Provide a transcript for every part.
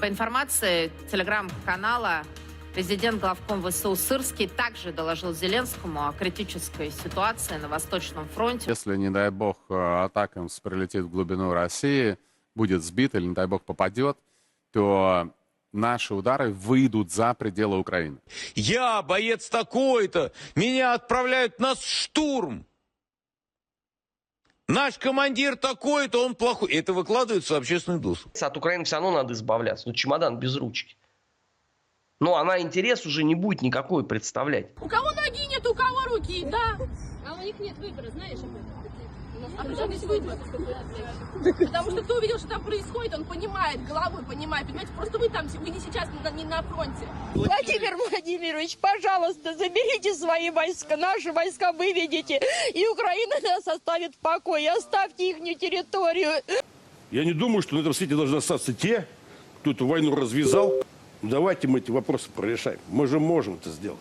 По информации телеграм-канала, президент главком ВСУ Сырский также доложил Зеленскому о критической ситуации на Восточном фронте. Если, не дай бог, э, атакамс прилетит в глубину России, будет сбит или, не дай бог, попадет, то наши удары выйдут за пределы Украины. Я боец такой-то, меня отправляют на штурм. Наш командир такой-то, он плохой. Это выкладывается в общественный доступ. От Украины все равно надо избавляться. Ну, чемодан без ручки. Ну, она интерес уже не будет никакой представлять. У кого ноги нет, у кого руки, да. А у них нет выбора, знаешь об этом? А при чем здесь выбор? Потому что кто увидел, что там происходит, он понимает, головой понимает. Понимаете, просто вы там, вы не сейчас не на фронте. Владимир Владимирович, пожалуйста, заберите свои войска, наши войска выведите, и Украина нас оставит в покое, оставьте их территорию. Я не думаю, что на этом свете должны остаться те, кто эту войну развязал. Давайте мы эти вопросы прорешаем. Мы же можем это сделать.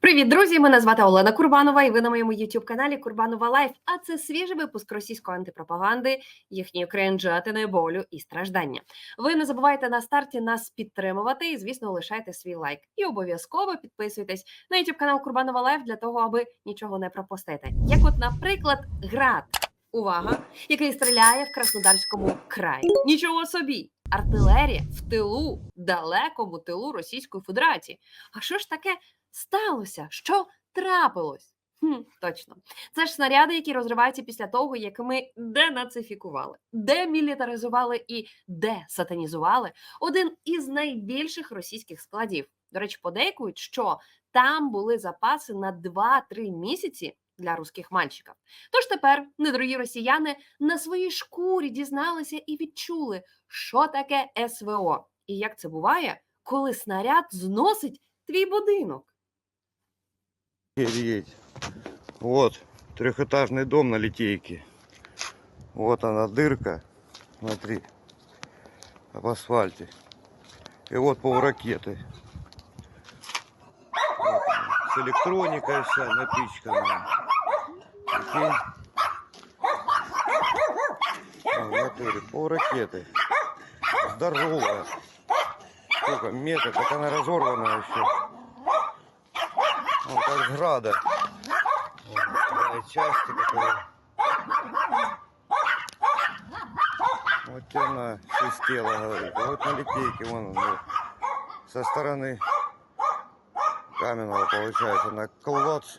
Привіт, друзі! Мене звати Олена Курбанова, і ви на моєму youtube каналі Курбанова Лайф. А це свіжий випуск російської антипропаганди, їхньої кринжатини, болю і страждання. Ви не забувайте на старті нас підтримувати і, звісно, лишайте свій лайк. І обов'язково підписуйтесь на youtube канал Курбанова Лайф для того, аби нічого не пропустити. Як, от, наприклад, град. Увага, який стріляє в Краснодарському краї. Нічого собі! Артилерія в тилу, далекому тилу Російської Федерації. А що ж таке сталося? Що трапилось? Хм, точно. Це ж снаряди, які розриваються після того, як ми денацифікували, демілітаризували і десатанізували один із найбільших російських складів. До речі, подейкують, що там були запаси на 2-3 місяці для русських мальчиків. Тож тепер, недорогі росіяни, на своїй шкурі дізналися і відчули, що таке СВО, і як це буває, коли снаряд зносить твій будинок. Офигеть. Вот трехэтажный дом на Литейке. Вот она дырка. Смотри. В асфальте. И вот пол ракеты. Вот с электроникой вся напичкана. Прикинь. А, ракеты. Здоровая. Сколько метр, так она разорванная еще. Вот как града. Вот, такая части такая. Вот она свистела, говорит. А Вот на литейке, вон он, вот. со стороны каменного получается на колодц.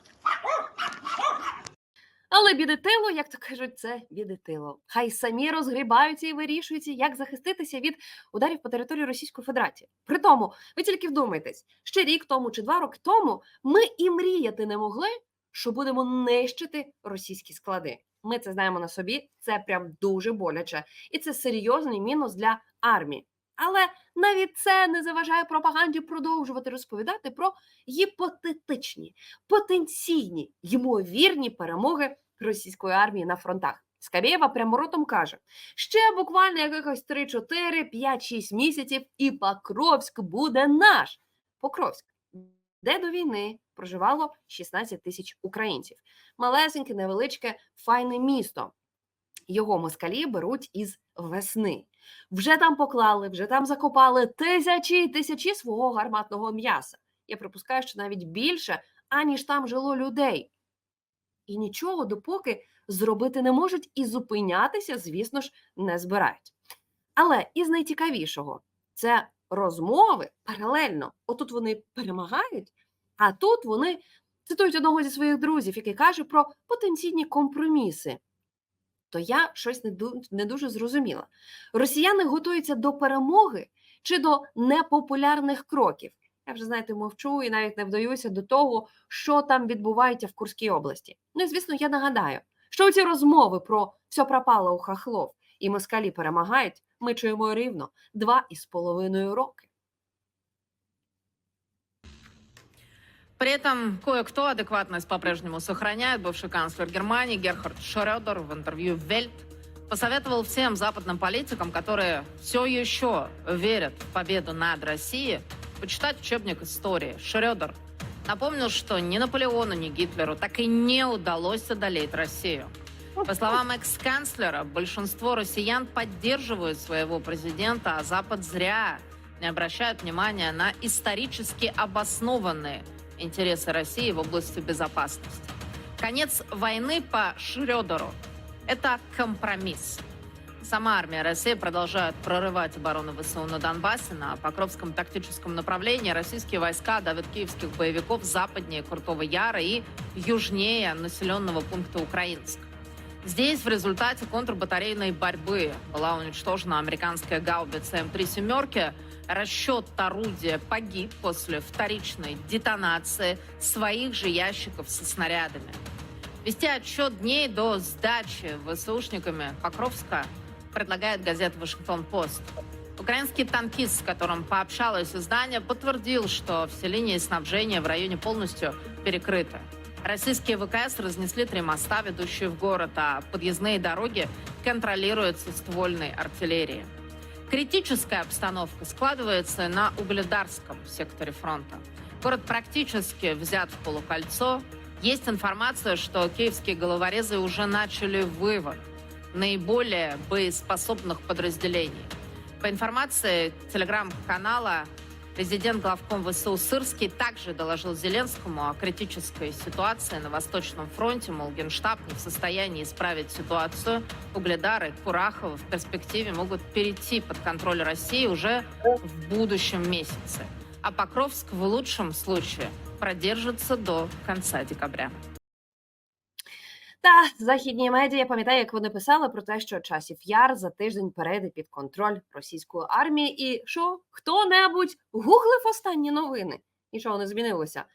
Але біди тилу, як то кажуть, це біди тилу. Хай самі розгрібаються і вирішуються, як захиститися від ударів по території Російської Федерації. При тому, ви тільки вдумайтесь, ще рік тому чи два роки тому ми і мріяти не могли, що будемо нищити російські склади. Ми це знаємо на собі, це прям дуже боляче, і це серйозний мінус для армії. Але навіть це не заважає пропаганді продовжувати розповідати про гіпотетичні, потенційні, ймовірні перемоги російської армії на фронтах. Скабєєва прямо ротом каже: ще буквально якихось 3, 4, 5, 6 місяців, і Покровськ буде наш. Покровськ, де до війни проживало 16 тисяч українців. Малесеньке, невеличке, файне місто. Його москалі беруть із весни. Вже там поклали, вже там закопали тисячі й тисячі свого гарматного м'яса. Я припускаю, що навіть більше, аніж там жило людей. І нічого допоки зробити не можуть і зупинятися, звісно ж, не збирають. Але із найцікавішого це розмови паралельно. Отут вони перемагають, а тут вони цитують одного зі своїх друзів, який каже про потенційні компроміси. То я щось не, дуже зрозуміла. Росіяни готуються до перемоги чи до непопулярних кроків. Я вже знаєте, мовчу і навіть не вдаюся до того, що там відбувається в Курській області. Ну і звісно, я нагадаю, що ці розмови про все пропало у хахлов і москалі перемагають, ми чуємо рівно два із половиною роки. При этом кое-кто адекватность по-прежнему сохраняет. Бывший канцлер Германии Герхард Шредер в интервью Вельт посоветовал всем западным политикам, которые все еще верят в победу над Россией, почитать учебник истории. Шредер напомнил, что ни Наполеону, ни Гитлеру так и не удалось одолеть Россию. По словам экс-канцлера, большинство россиян поддерживают своего президента, а Запад зря не обращает внимания на исторически обоснованные интересы России в области безопасности. Конец войны по Шрёдеру – это компромисс. Сама армия России продолжает прорывать оборону ВСУ на Донбассе. На Покровском тактическом направлении российские войска давят киевских боевиков западнее Крутого Яра и южнее населенного пункта Украинск. Здесь в результате контрбатарейной борьбы была уничтожена американская гаубица М3 «семерки». Расчет орудия погиб после вторичной детонации своих же ящиков со снарядами. Вести отчет дней до сдачи ВСУшниками Покровска предлагает газета «Вашингтон-Пост». Украинский танкист, с которым пообщалось издание, подтвердил, что все линии снабжения в районе полностью перекрыты. Российские ВКС разнесли три моста, ведущие в город, а подъездные дороги контролируются ствольной артиллерией. Критическая обстановка складывается на Угледарском секторе фронта. Город практически взят в полукольцо. Есть информация, что киевские головорезы уже начали вывод наиболее боеспособных подразделений. По информации телеграм-канала, президент главком ВСУ Сырский также доложил Зеленскому о критической ситуации на Восточном фронте, мол, Генштаб не в состоянии исправить ситуацию. Угледары, Курахово в перспективе могут перейти под контроль России уже в будущем месяце. А Покровск в лучшем случае продержится до конца декабря. Та західні медіа, я пам'ятаю, як вони писали про те, що часів яр за тиждень перейде під контроль російської армії. І що хто-небудь гуглив останні новини? Нічого не змінилося.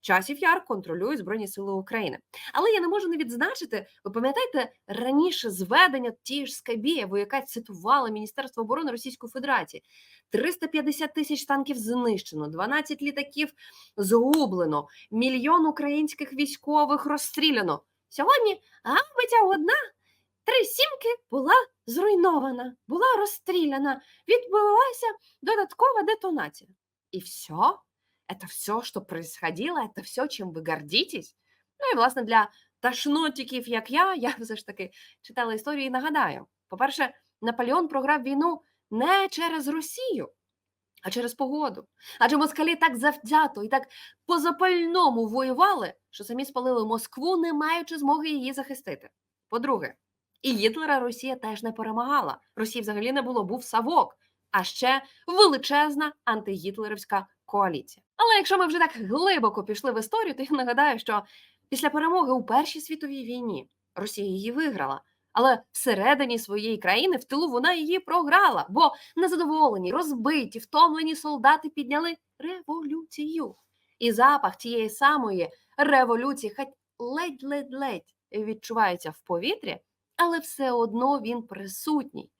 Часів яр контролюють Збройні Сили України. Але я не можу не відзначити, ви пам'ятаєте раніше зведення тієї ж Скабєєву, яка цитувала Міністерство оборони Російської Федерації: 350 тисяч танків знищено, 12 літаків згублено, мільйон українських військових розстріляно. Сьогодні гаубиця одна, три сімки була зруйнована, була розстріляна, відбулася додаткова детонація. І все? Это все, що происходило, это все, чим ви гордитесь? Ну і власне для ташнотиків, як я, я все ж таки читала історію і нагадаю: по-перше, Наполеон програв війну не через Росію, а через погоду. Адже москалі так завзято і так по запальному воювали, що самі спалили Москву, не маючи змоги її захистити. По-друге, і Гітлера Росія теж не перемагала. Росії взагалі не було, був Савок, а ще величезна антигітлерівська коаліція. Але якщо ми вже так глибоко пішли в історію, то я нагадаю, що після перемоги у Першій світовій війні Росія її виграла. Але всередині своєї країни в тилу вона її програла, бо незадоволені, розбиті, втомлені солдати підняли революцію. І запах тієї самої революції, хоч ледь-ледь-ледь відчувається в повітрі, але все одно він присутній.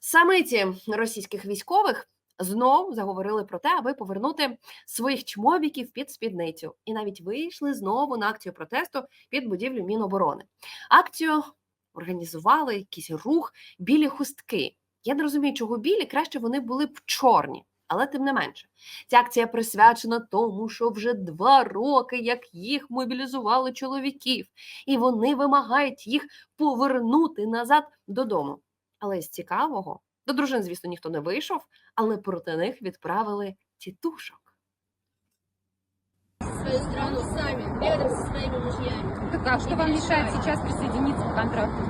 Самиці російських військових знов заговорили про те, аби повернути своїх чмобіків під спідницю, і навіть вийшли знову на акцію протесту під будівлю Міноборони. Акцію організували якийсь рух білі хустки. Я не розумію, чого білі, краще вони були б чорні. Але тим не менше, ця акція присвячена тому, що вже два роки, як їх мобілізували чоловіків, і вони вимагають їх повернути назад додому. Але з цікавого, до дружин, звісно, ніхто не вийшов, але проти них відправили тітушок. Свою страну сами, рядом со своими мужьями. Так а что вам мешает сейчас присоединиться к контракту?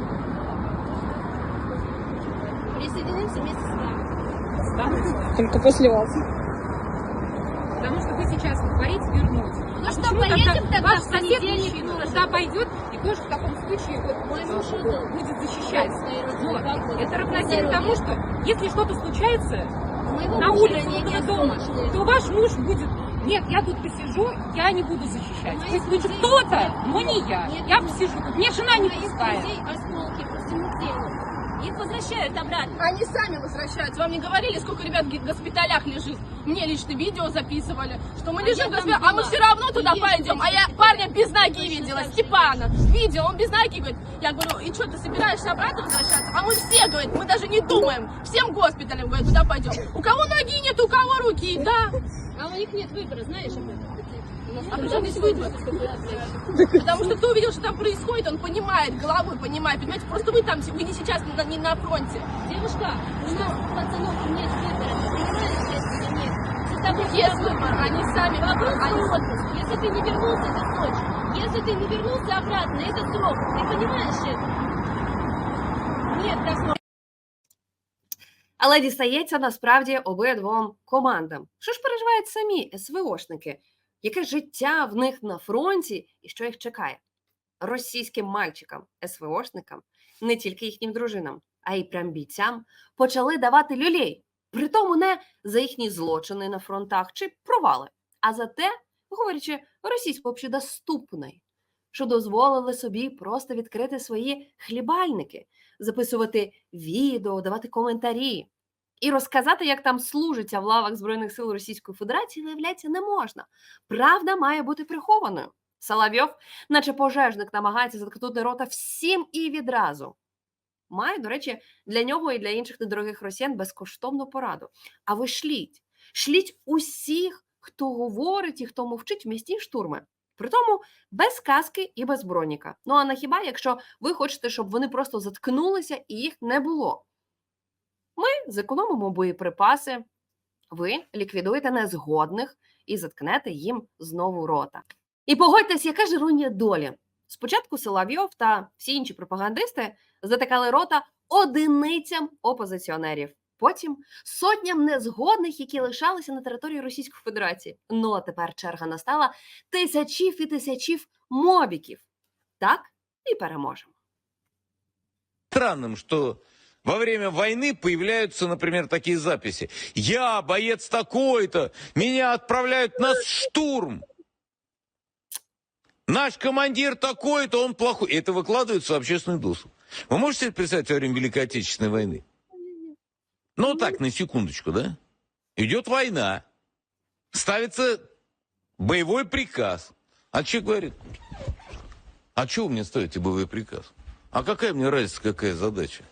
Присоединимся вместе с вами. Только после вас. Потому что вы сейчас говорите вернуть. Ну что, Почему поедем тогда тогда ваш в сосед понедельник мужчина тоже? туда пойдет и тоже в таком случае вот, Мой э, муж идет. будет защищать. Вот. погоды. Это равносильно тому, что если что-то случается Моего на мужа улице ранее не около дома, ослышали. то ваш муж будет нет, я тут посижу, я не буду защищать. Моих Пусть друзей- кто-то, но не я. Нет, Я посижу тут. Мне жена не пускает. осколки по всему телу. Их возвращают обратно. Они сами возвращаются. Вам не говорили, сколько ребят в госпиталях лежит? Мне лично видео записывали, что мы А лежим в госпитале, а мы все равно туда И пойдем. А я парня без ноги видела. Степана. Видео, он без ноги говорит. Я говорю, и что, ты собираешься обратно возвращаться? А мы все, говорит, мы даже не думаем. Всем госпиталем, говорит, туда пойдем. У кого ноги нет, у кого руки, да. У них нет выбора, знаешь об этом? А при чем здесь выйдет? Потому что кто увидел, что там происходит, он понимает, головой понимает. Понимаете, просто вы там, вы не сейчас не на фронте. Девушка, у нас пацанов нет выбора. Понимаешь, если нет? Есть выбор, они сами они- отпуск. Если ты не вернулся, это срочно. Если ты не вернулся обратно, это срок. Ты понимаешь это? Нет, так Але дістається насправді обидвом командам. Що ж переживають самі СВОшники? Яке життя в них на фронті і що їх чекає? Російським мальчикам, СВОшникам, не тільки їхнім дружинам, а й прям бійцям почали давати люлей. Притому не за їхні злочини на фронтах чи провали, а за те, говорячи російською общедоступною, що дозволили собі просто відкрити свої хлібальники записувати відео, давати коментарі і розказати, як там служиться в лавах Збройних сил Російської Федерації, виявляється, не можна. Правда має бути прихованою. Соловйов, наче пожежник, намагається заткнути рота всім і відразу. Має, до речі, для нього і для інших недорогих росіян безкоштовну пораду. А ви шліть, шліть усіх, хто говорить і хто мовчить в місті штурми. Притому без каски і без броніка. Ну а на хіба, якщо ви хочете, щоб вони просто заткнулися і їх не було? Ми зекономимо боєприпаси, ви ліквідуєте незгодних і заткнете їм знову рота. І погодьтесь, яка ж іронія долі. Спочатку Соловйов та всі інші пропагандисти затикали рота одиницям опозиціонерів, потім сотням незгодних, які лишалися на території Російської Федерації. Ну а тепер черга настала тисячів і тисячів мобіків. Так і переможемо. Странным, что во время войны появляются, например, такие записи. Я боец такой-то, меня отправляют на штурм. Наш командир такой-то, он плохой. И это выкладывается в общественный доступ. Вы можете себе представить во время Великой Отечественной войны? Ну, так, на секундочку, да? Идет война. Ставится боевой приказ. А человек говорит, а что вы мне ставите боевой приказ? А какая мне разница, какая задача?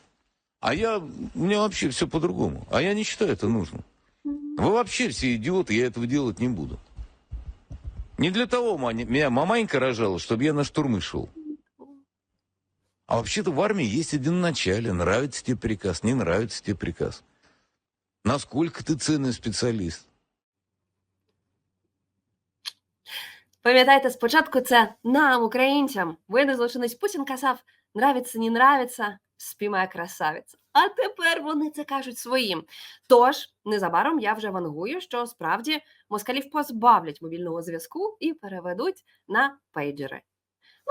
А я, меня вообще все по-другому. А я не считаю это нужным. Вы вообще все идиоты, я этого делать не буду. Не для того меня маманька рожала, чтобы я на штурмы шел. А вообще-то в армии есть один начале. Нравится тебе приказ, не нравится тебе приказ. Насколько ты ценный специалист? Пам'ятаєте, спочатку це нам, українцям, винний злочинець Путін казав нравиться, не нравиться, спіймає красавиця. А тепер вони це кажуть своїм. Тож, незабаром я вже вангую, що справді москалів позбавлять мобільного зв'язку і переведуть на пейджери.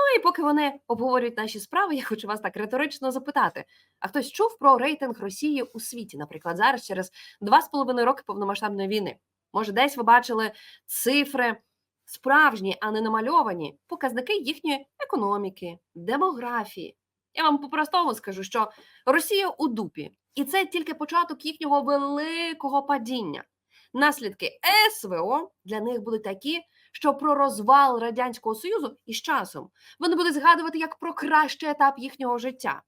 Ну і поки вони обговорюють наші справи, я хочу вас так риторично запитати: а хтось чув про рейтинг Росії у світі, наприклад, зараз через два з половиною роки повномасштабної війни? Може, десь ви бачили цифри справжні, а не намальовані показники їхньої економіки, демографії. Я вам по-простому скажу, що Росія у дупі, і це тільки початок їхнього великого падіння. Наслідки СВО для них будуть такі, що про розвал радянського союзу із часом вони будуть згадувати як про кращий етап їхнього життя.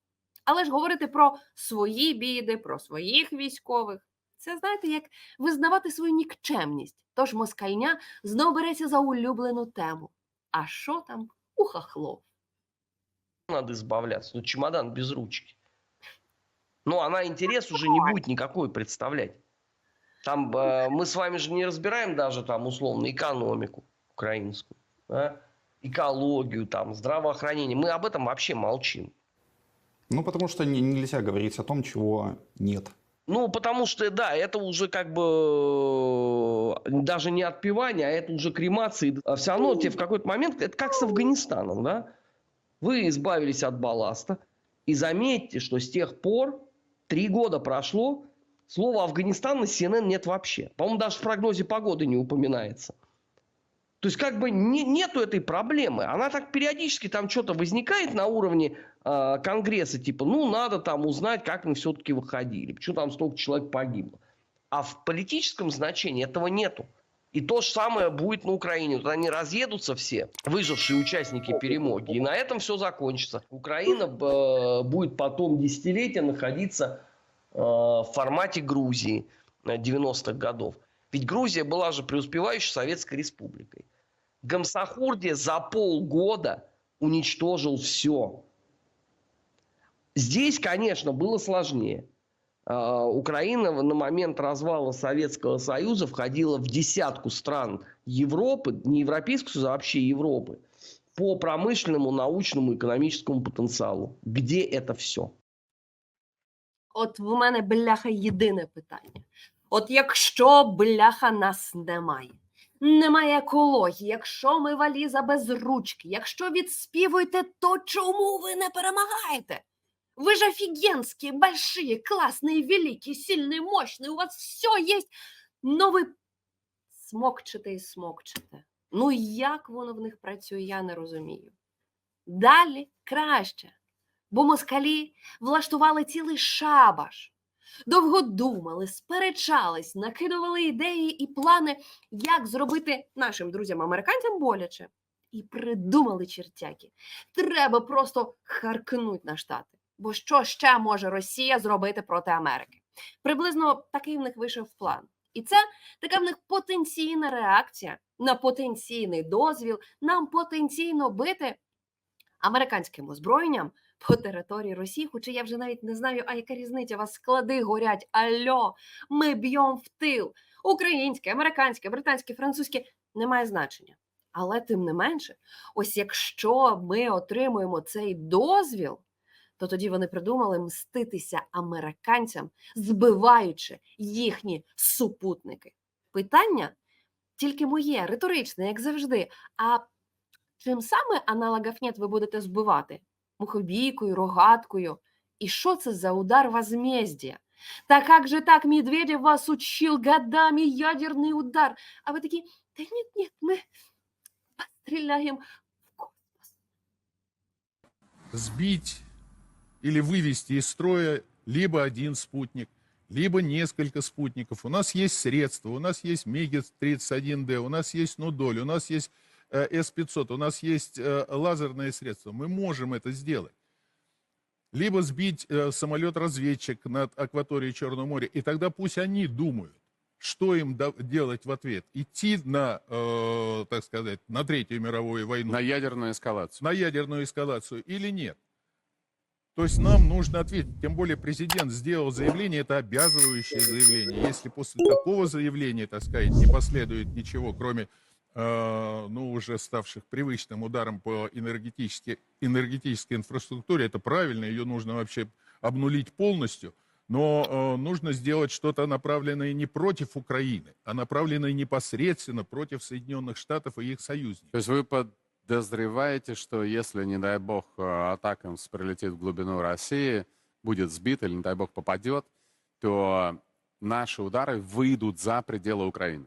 Але ж говорити про свої біди, про своїх військових це знаєте, як визнавати свою нікчемність. Тож москальня знов береться за улюблену тему. А що там у хахлов? надо избавляться. Ну, чемодан без ручки. Ну, она интерес уже не будет никакой представлять. Там э, мы с вами же не разбираем даже там условно экономику Украинскую, да? экологию, там, здравоохранение. Мы об этом вообще молчим. Ну, потому что не- нельзя говорить о том, чего нет. Ну, потому что, да, это уже как бы э, даже не отпевание, а это уже кремация. А все равно тебе в какой-то момент, это как с Афганистаном, да? Вы избавились от балласта, и заметьте, что с тех пор три года прошло, слова Афганистан на CNN нет вообще. По-моему, даже в прогнозе погоды не упоминается. То есть как бы не- нету этой проблемы. Она так периодически там что-то возникает на уровне э, Конгресса, типа, ну, надо там узнать, как мы все-таки выходили, почему там столько человек погибло. А в политическом значении этого нету. И то же самое будет на Украине. Вот они разъедутся все, выжившие участники перемоги, и на этом все закончится. Украина э, будет потом десятилетия находиться э, в формате Грузии э, 90-х годов. Ведь Грузия была же преуспевающей Советской Республикой. Гамсахурди за полгода уничтожил все. Здесь, конечно, было сложнее. А, Украина на момент развала Советского Союза входила в десятку стран Европы, не Европейского а вообще Европы, по промышленному, научному, экономическому потенциалу. Где это все? От в мене бляха єдине питання. От якщо бляха нас немає, немає екології, якщо ми валіза без ручки, якщо відспівуєте, то чому ви не перемагаєте? Ви ж офігенські, большие, класні, великі, сильні, мощні, у вас все є. Ну ви смокчете і смокчете. Ну як воно в них працює, я не розумію. Далі краще. Бо москалі влаштували цілий шабаш. Довго думали, сперечались, накидували ідеї і плани, як зробити нашим друзям-американцям боляче. І придумали чертяки. Треба просто харкнуть на штати. Бо що ще може Росія зробити проти Америки? Приблизно такий в них вийшов план. І це така в них потенційна реакція на потенційний дозвіл нам потенційно бити американським озброєнням по території Росії, хоча я вже навіть не знаю, а яка різниця, у вас склади горять. Альо, ми б'ємо в тил. Українське, американське, британське, французьке немає значення. Але тим не менше, ось якщо ми отримуємо цей дозвіл, то тоді вони придумали мститися американцям, збиваючи їхні супутники. Питання тільки моє, риторичне, як завжди. А чим саме аналогів нет ви будете збивати? Мухобійкою, рогаткою? І що це за удар возмездия? Та как же так Медведев вас учил годами ядерный удар? А вы такие, да нет, нет, мы постреляем в космос. сбить или вывести из строя либо один спутник, либо несколько спутников. У нас есть средства, у нас есть Меги-31D, у нас есть Нудоль, у нас есть С-500, у нас есть э, лазерные средства. Мы можем это сделать. Либо сбить э, самолет-разведчик над акваторией Черного моря, и тогда пусть они думают, что им делать в ответ. Идти на, э, так сказать, на Третью мировую войну На ядерную эскалацию. на ядерную эскалацию или нет. То есть нам нужно ответить. Тем более президент сделал заявление, это обязывающее заявление. Если после такого заявления, так сказать, не последует ничего, кроме, э, ну, уже ставших привычным ударом по энергетической, энергетической инфраструктуре, это правильно, ее нужно вообще обнулить полностью. Но э, нужно сделать что-то направленное не против Украины, а направленное непосредственно против Соединенных Штатов и их союзников. То есть вы подозреваете, что если, не дай бог, э, атакамс прилетит в глубину России, будет сбит или, не дай бог, попадет, то наши удары выйдут за пределы Украины.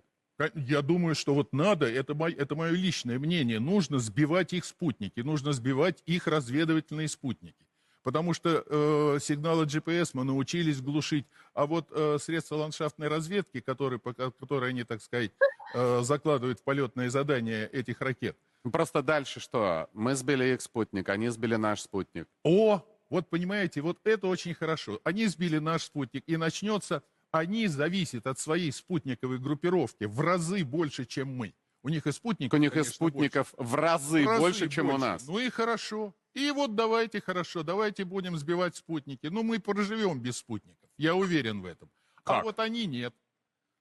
Я думаю, что вот надо, это, мой, это мое личное мнение, нужно сбивать их спутники, нужно сбивать их разведывательные спутники. Потому что э, сигналы GPS мы научились глушить, а вот э, средства ландшафтной разведки, которые, которые они, так сказать, э, закладывают в полетные задания этих ракет, Ну, Просто дальше что? Мы сбили их спутник, они сбили наш спутник. О, вот понимаете, вот это очень хорошо. Они сбили наш спутник, и начнется, они зависят от своей спутниковой группировки в разы больше, чем мы. У них и спутников, У них и конечно, спутников в разы, В разы больше, чем у больше. нас. Ну и хорошо. И вот давайте хорошо, давайте будем сбивать спутники. Ну мы проживем без спутников, я уверен в этом. А Как? вот они нет.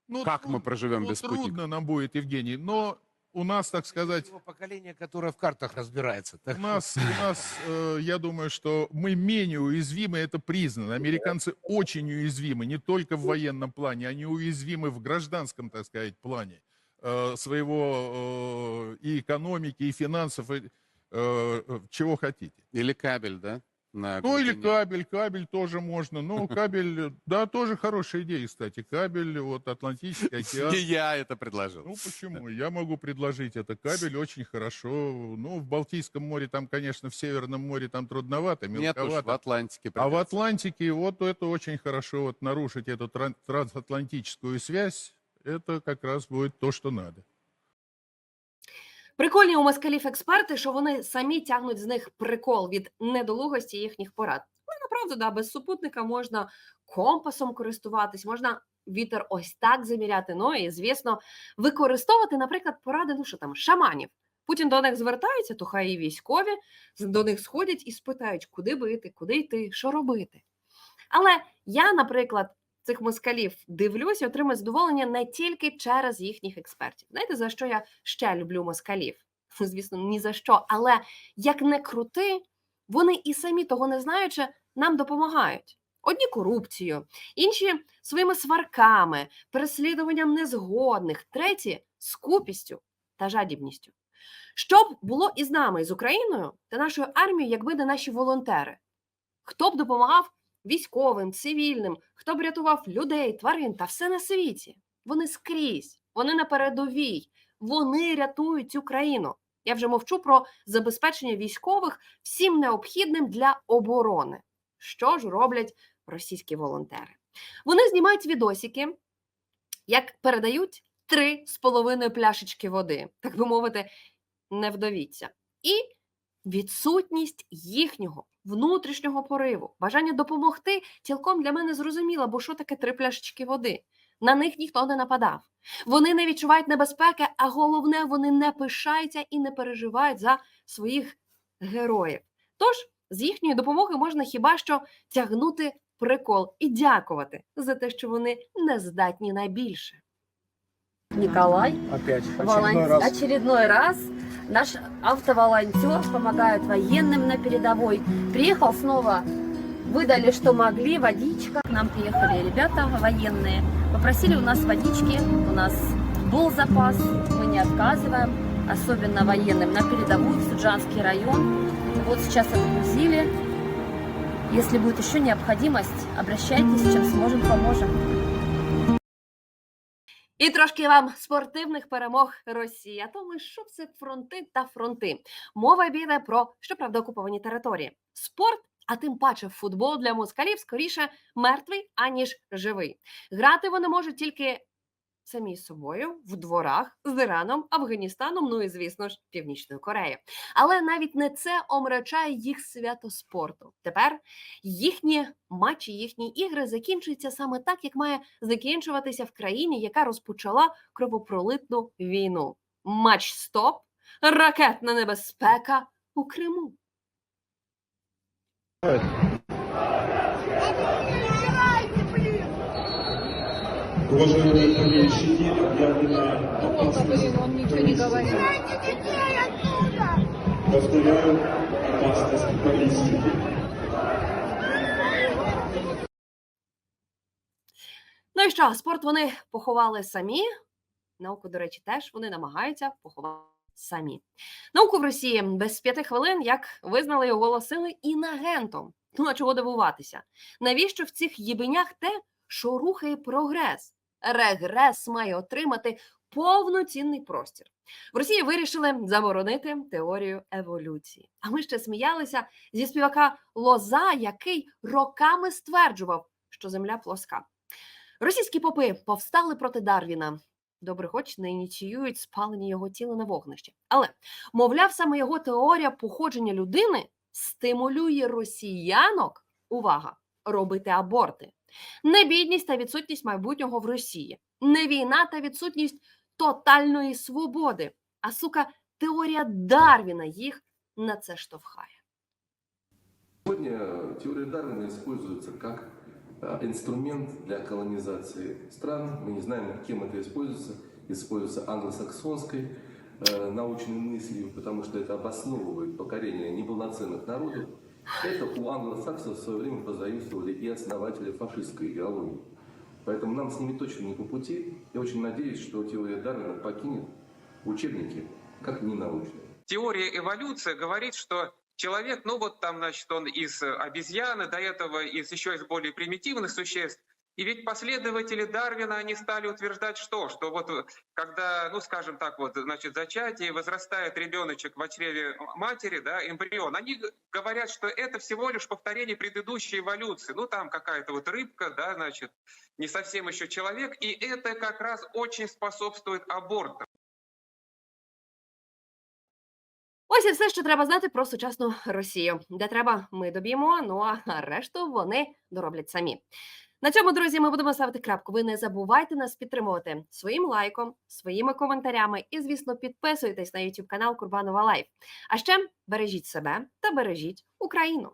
Ну, Как трудно- мы проживем ну, без спутников? Трудно нам будет, Евгений, но у нас, так сказать, поколение, которое в картах разбирается. у нас, у нас э, я думаю, что мы менее уязвимы, это признано. Американцы очень уязвимы, не только в военном плане, они уязвимы в гражданском, так сказать, плане э, своего э, и экономики, и финансов, и, э, э, чего хотите. Или кабель, да? На Ну или кабель, кабель тоже можно. Ну, кабель, да, тоже хорошая идея, кстати. Кабель, вот Атлантический океан. Не я это предложил. Ну почему? Я могу предложить это. Кабель очень хорошо. Ну, в Балтийском море, там, конечно, в Северном море там трудновато, Нет уж, в мелковато. Атлантике. А в. Атлантике вот это очень хорошо. Вот нарушить эту тран- трансатлантическую связь, это как раз будет то, что надо. Прикольні у москалів експерти, що вони самі тягнуть з них прикол від недолугості їхніх порад. Ну, направду, да, без супутника можна компасом користуватись, можна вітер ось так заміряти. Ну і, звісно, використовувати, наприклад, поради, ну що там, шаманів. Путін до них звертається, то хай і військові до них сходять і спитають, куди бити, куди йти, що робити. Але я, наприклад, цих москалів дивлюсь і отримую задоволення не тільки через їхніх експертів. Знаєте, за що я ще люблю москалів? Звісно, ні за що. Але як не крути, вони і самі того не знаючи, нам допомагають. Одні корупцією, інші своїми сварками, переслідуванням незгодних, треті скупістю та жадібністю. Що б було із нами, з Україною та нашою армією, якби не наші волонтери? Хто б допомагав військовим, цивільним, хто б рятував людей, тварин та все на світі? Вони скрізь, вони на передовій, вони рятують цю країну. Я вже мовчу про забезпечення військових всім необхідним для оборони. Що ж роблять російські волонтери? Вони знімають відосики, як передають три з половиною пляшечки води, так би мовити, не вдовіться. І відсутність їхнього внутрішнього пориву, бажання допомогти цілком для мене зрозуміло, бо що таке три пляшечки води? На них ніхто не нападав. Вони не відчувають небезпеки, а головне, вони не пишаються і не переживають за своїх героїв. Тож з їхньої допомоги можна хіба що тягнути прикол і дякувати за те, що вони не здатні на більше. Николай. Опять, Волон- Очередной раз наш автоволонтер помогает военным на передовой. Приехал снова, выдали, что могли, водичка. К нам приехали ребята военные, попросили у нас водички. У нас был запас, мы не отказываем, особенно военным на передовую, в Суджанский район. Вот сейчас отгрузили. Если будет еще необходимость, обращайтесь, чем сможем, поможем. І трошки вам спортивних перемог Росії. А то що це фронти та фронти. Мова піде про щоправда окуповані території. Спорт, а тим паче футбол для москалів скоріше мертвий аніж живий. Грати вони можуть тільки самі собою в дворах з Іраном, Афганістаном, ну і звісно ж Північною Кореєю. Але навіть не це омрачає їх свято спорту. Тепер їхні матчі, їхні ігри закінчуються саме так, як має закінчуватися в країні, яка розпочала кровопролитну війну. Матч стоп, ракетна небезпека у Криму. Уважаемые болельщики, объявленная опасность. он ничего не говорит. Повторяю, опасность баллистики. Ну і що, спорт вони поховали самі. Науку, до речі, теж вони намагаються поховати самі. Науку в Росії без п'яти хвилин, як визнали і оголосили інагентом. Ну а чого дивуватися? Навіщо в цих їбенях те, що рухає прогрес? Регрес має отримати повноцінний простір. В Росії вирішили заборонити теорію еволюції. А ми ще сміялися зі співака Лоза, який роками стверджував, що земля плоска. Російські попи повстали проти Дарвіна. Добре, хоч не ініціюють спалення його тіла на вогнищі. Але, мовляв, саме його теорія походження людини стимулює росіянок, увага, робити аборти Не бідність та відсутність майбутнього в Росії, не війна та відсутність тотальної свободи, а сука, теорія Дарвіна їх на це штовхає. Сегодня теория Дарвина используется как а, инструмент для колонизации стран. Мы не знаем, кем это используется. Используется англосаксонской э, научной мыслью, потому что это обосновывает покорение неполноценных народов. Это у англосаксов в свое время позаимствовали и основатели фашистской идеологии. Поэтому нам с ними точно не по пути. Я очень надеюсь, что теория Дарвина покинет учебники как ненаучные. теория эволюции говорит, что человек, ну вот там, значит, он из обезьяны, до этого из еще из более примитивных существ. И ведь последователи Дарвина, они стали утверждать что? Что вот э, когда, ну скажем так, вот, значит, зачатие, возрастает ребеночек в чреве матери, да, эмбрион, они г- говорят, что это всего лишь повторение предыдущей эволюции. Ну там какая-то вот рыбка, да, значит, не совсем еще человек. И это как раз очень способствует абортам. Ось і все, що треба знати про сучасну Росію. Де треба, ми доб'ємо. Ну а решту вони дороблять самі. На цьому, друзі, ми будемо ставити крапку. Ви не забувайте нас підтримувати своїм лайком, своїми коментарями і, звісно, підписуйтесь на YouTube канал Курбанова Лайф. А ще бережіть себе та бережіть Україну.